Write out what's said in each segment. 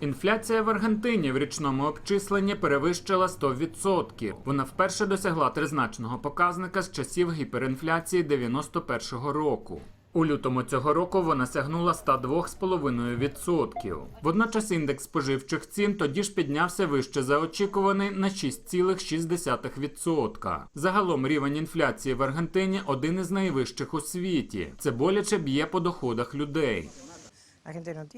Інфляція в Аргентині в річному обчисленні перевищила 100%. Вона вперше досягла тризначного показника з часів гіперінфляції 91-го року. У лютому цього року вона сягнула 102,5%. Водночас індекс споживчих цін тоді ж піднявся вище за очікуваний на 6,6%. Загалом рівень інфляції в Аргентині один із найвищих у світі. Це боляче б'є по доходах людей.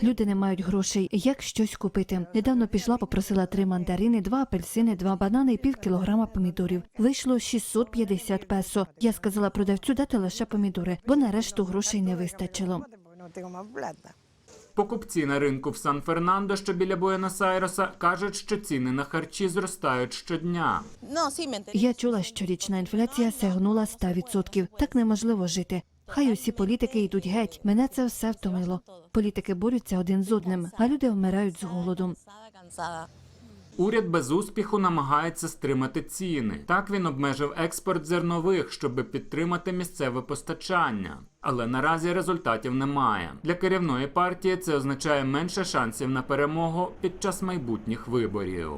Люди не мають грошей. Як щось купити? Недавно пішла, попросила три мандарини, два апельсини, два банани і пів кілограма помідорів. Вийшло 650 песо. Я сказала продавцю дати лише помідори, бо на решту грошей не вистачило. Покупці на ринку в Сан-Фернандо, що біля Буенос-Айреса, кажуть, що ціни на харчі зростають щодня. Sí. Я чула, що річна інфляція сягнула 100%. Так неможливо жити. Хай усі політики йдуть геть. Мене це все втомило. Політики борються один з одним, а люди вмирають з cansada. Уряд без успіху намагається стримати ціни. Так він обмежив експорт зернових, щоб підтримати місцеве постачання. Але наразі результатів немає. Для керівної партії це означає менше шансів на перемогу під час майбутніх виборів.